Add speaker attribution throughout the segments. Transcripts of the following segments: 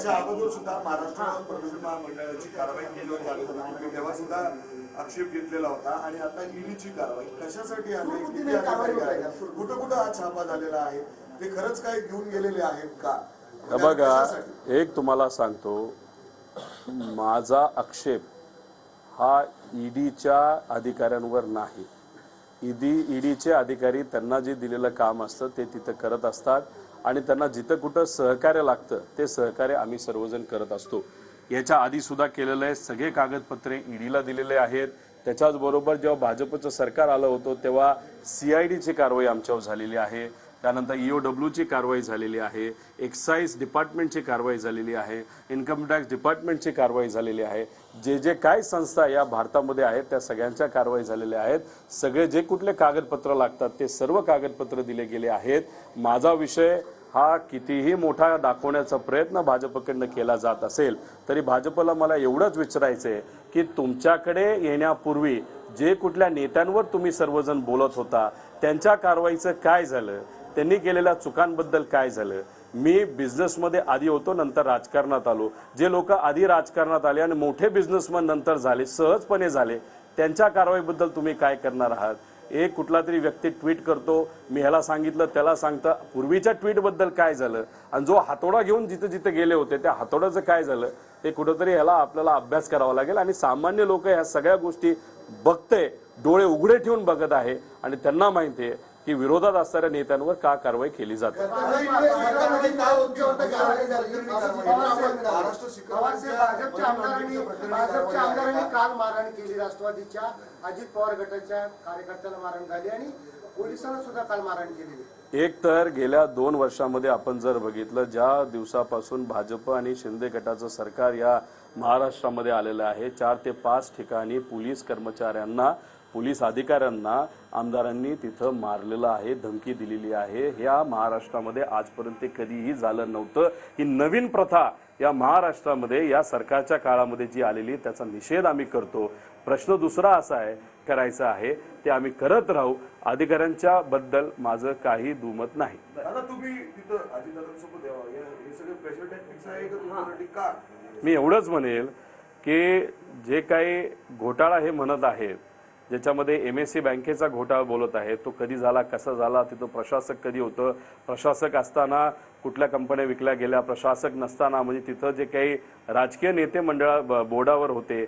Speaker 1: याच्या अगोदर सुद्धा महाराष्ट्र प्रदूषण महामंडळाची कारवाई केली झाली होती. मी तेव्हा सुद्धा आक्षेप घेतलेला होता. आणि आता ईडीची कारवाई. कशासाठी आली? किती अधिकारी आहेत कुठं कुठं हा छापा झालेला आहे? ते खरंच काही घेऊन गेलेले आहेत का?
Speaker 2: बघा एक तुम्हाला सांगतो. माझा आक्षेप हा ईडीच्या अधिकाऱ्यांवर नाही. ईडी ईडीचे अधिकारी त्यांना जे दिलेलं काम असतं ते तिथं करत असतात. आणि त्यांना जिथं कुठं सहकार्य लागतं ते सहकार्य आम्ही सर्वजण करत असतो. याच्या आधी सुद्धा केलेलं आहे. सगळे कागदपत्रे ईडीला दिलेले आहेत. त्याच्याचबरोबर जेव्हा भाजपचं सरकार आलं होतं तेव्हा सीआयडीची कारवाई आमच्यावर झालेली आहे. त्यानंतर ई ईओ डब्ल्यूची कारवाई झालेली आहे एक्साईज डिपार्टमेंटची कारवाई झालेली आहे इन्कम टॅक्स डिपार्टमेंटची कारवाई झालेली आहे. जे जे काय संस्था या भारतामध्ये आहेत त्या सगळ्यांच्या कारवाई झालेल्या आहेत. सगळे जे कुठले कागदपत्र लागतात ते सर्व कागदपत्र दिले गेले आहेत. माझा विषय हा कितीही मोठा दाखवण्याचा प्रयत्न भाजपकडनं केला जात असेल तरी भाजपला मला एवढंच विचारायचं आहे की तुमच्याकडे येण्यापूर्वी जे कुठल्या नेत्यांवर तुम्ही सर्वजण बोलत होता त्यांच्या कारवाईचं काय झालं? त्यांनी केलेल्या चुकांबद्दल काय झालं? मी बिझनेसमध्ये आधी होतो नंतर राजकारणात आलो. जे लोक आधी राजकारणात आले आणि मोठे बिझनेसमन नंतर झाले सहजपणे झाले त्यांच्या कारवाईबद्दल तुम्ही काय करणार आहात? एक कुठला तरी व्यक्ती ट्विट करतो मी ह्याला सांगितलं त्याला सांगतं पूर्वीच्या ट्विटबद्दल काय झालं? आणि जो हातोडा घेऊन जिथे जिथे गेले होते त्या हातोड्याचं काय झालं? ते कुठंतरी ह्याला आपल्याला अभ्यास करावा लागेल आणि सामान्य लोक ह्या सगळ्या गोष्टी बघते डोळे उघडे ठेवून बघत आहे. आणि त्यांना माहिती आहे की विरोधात असणाऱ्या नेत्यांवर का कारवाई केली जाते?
Speaker 3: काल मारहाण केली राष्ट्रवादीच्या अजित पवार गटाच्या कार्यकर्त्याला मारहाण झाली आणि पोलिसांना सुद्धा काल मारहाण केलेली
Speaker 2: एक तर गेल्या दोन वर्षामध्ये आपण जर बघितलं ज्या दिवसापासून भाजप आणि शिंदे गटाचं सरकार या महाराष्ट्रामध्ये आलेलं आहे चार ते पाच ठिकाणी पोलीस कर्मचाऱ्यांना पोलीस अधिकाऱ्यांना आमदारांनी तिथं मारलेलं आहे धमकी दिलेली आहे. ह्या महाराष्ट्रामध्ये आजपर्यंत कधीही झालं नव्हतं. ही नवीन प्रथा या महाराष्ट्रामध्ये या सरकारच्या काळामध्ये जी आलेली त्याचा निषेध आम्ही करतो. प्रश्न दुसरा असा आहे करायचा आहे ते आम्ही करत राहू. अधिकाऱ्यांच्या बद्दल माझं काही दुमत नाही. मी एवढंच म्हणेल की जे काही घोटाळा हे म्हणत आहेत ज्याच्यामध्ये एम एस सी बँकेचा घोटाळा बोलत आहे तो कधी झाला कसा झाला तिथं प्रशासक कधी होतं? प्रशासक असताना कुठल्या कंपन्या विकल्या गेल्या? प्रशासक नसताना म्हणजे तिथं जे काही राजकीय नेते मंडळा बोर्डावर होते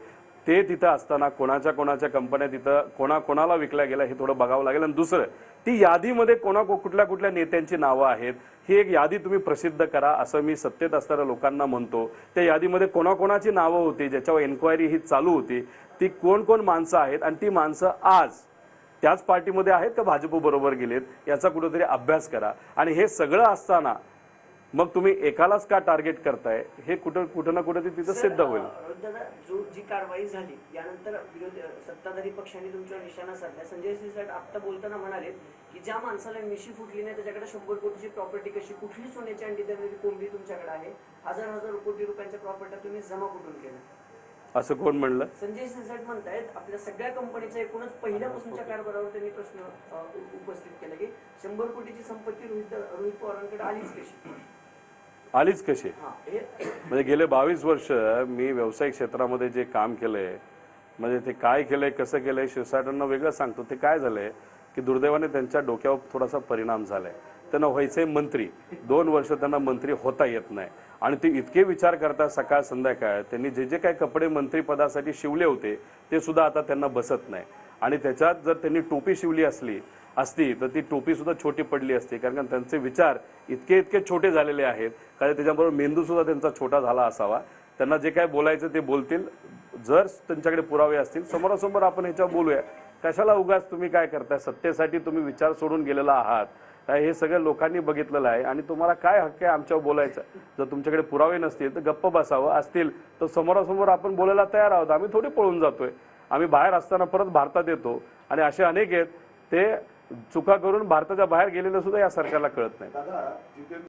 Speaker 2: ते तिथं असताना कोणाच्या कोणाच्या कंपन्या तिथं कोणा कोणाला विकल्या गेल्या हे थोडं बघावं लागेल. आणि दुसरं ती यादीमध्ये कोणा कुठल्या कुठल्या नेत्यांची नावं आहेत ही एक यादी तुम्ही प्रसिद्ध करा असं मी सत्तेत असणाऱ्या लोकांना म्हणतो. त्या यादीमध्ये कोणाकोणाची नावं होती ज्याच्यावर एन्क्वायरी ही चालू होती ती कोण कोण माणसं आहेत आणि ती माणसं आज त्याच पार्टीमध्ये आहेत का भाजप बरोबर गेलेत याचा कुठेतरी अभ्यास करा. आणि हे सगळं असताना मग तुम्ही एकालाच का टार्गेट करताय? हे कुठं कुठं ना कुठं ते तिथं सिद्ध होईल.
Speaker 4: दादा जो जी कारवाई झाली यानंतर विरोधी सत्ताधारी पक्षांनी तुमच्यावर निशाणा साधला संजय सिरसाट आता बोलताना म्हणाले की ज्या माणसाला मिशी फुटली नाही त्याच्याकडे शंभर कोटीची प्रॉपर्टी कशी? कुठली सोन्याची अंडी देणारी कोंबडी तुमच्याकडे आहे? हजार हजार कोटी रुपयांच्या प्रॉपर्टी तुम्ही जमा कुठून केल्या?
Speaker 2: असं कोण म्हणलं?
Speaker 4: संजय सिरसाट म्हणतायत आपल्या सगळ्या कंपनीचा एकूणच पहिल्यापासूनच्या कारभारावर त्यांनी प्रश्न उपस्थित केला की शंभर कोटीची संपत्ती रोहित रोहित पवारांकडे आलीच कशी?
Speaker 2: आलीच कशी? म्हणजे गेले बावीस वर्ष मी व्यावसायिक क्षेत्रामध्ये जे काम केलंय म्हणजे ते काय केलंय कसं केलंय शिरसाटांना वेगळं सांगतो. ते काय झालंय की दुर्दैवाने त्यांच्या डोक्यावर थोडासा परिणाम झालाय. त्यांना व्हायचंय मंत्री. दोन वर्ष त्यांना मंत्री होता येत नाही. आणि ते इतके विचार करतात सकाळ संध्याकाळ. त्यांनी जे जे काही कपडे मंत्रीपदासाठी शिवले होते ते सुद्धा आता त्यांना बसत नाही. आणि त्याच्यात जर त्यांनी टोपी शिवली असली असती तर ती टोपी सुद्धा छोटी पडली असती. कारण का त्यांचे विचार इतके इतके छोटे झालेले आहेत. कारण त्याच्याबरोबर मेंदू सुद्धा त्यांचा छोटा झाला असावा. त्यांना जे काय बोलायचं ते बोलतील. जर त्यांच्याकडे पुरावे असतील समोरासमोर आपण ह्याच्यावर बोलूया. कशाला उगाच तुम्ही काय करताय? सत्तेसाठी तुम्ही विचार सोडून गेलेला आहात. काय हे सगळं लोकांनी बघितलेलं आहे. आणि तुम्हाला काय हक्क आहे आमच्यावर बोलायचं? जर तुमच्याकडे पुरावे नसतील तर गप्प बसावं. असतील तर समोरासमोर आपण बोलायला तयार आहोत. आम्ही थोडी पळून जातोय. आम्ही बाहेर असताना परत भारतात येतो. आणि असे अनेक आहेत ते चुका करून भारताच्या बाहेर गेलेलं सुद्धा या सरकारला कळत नाही.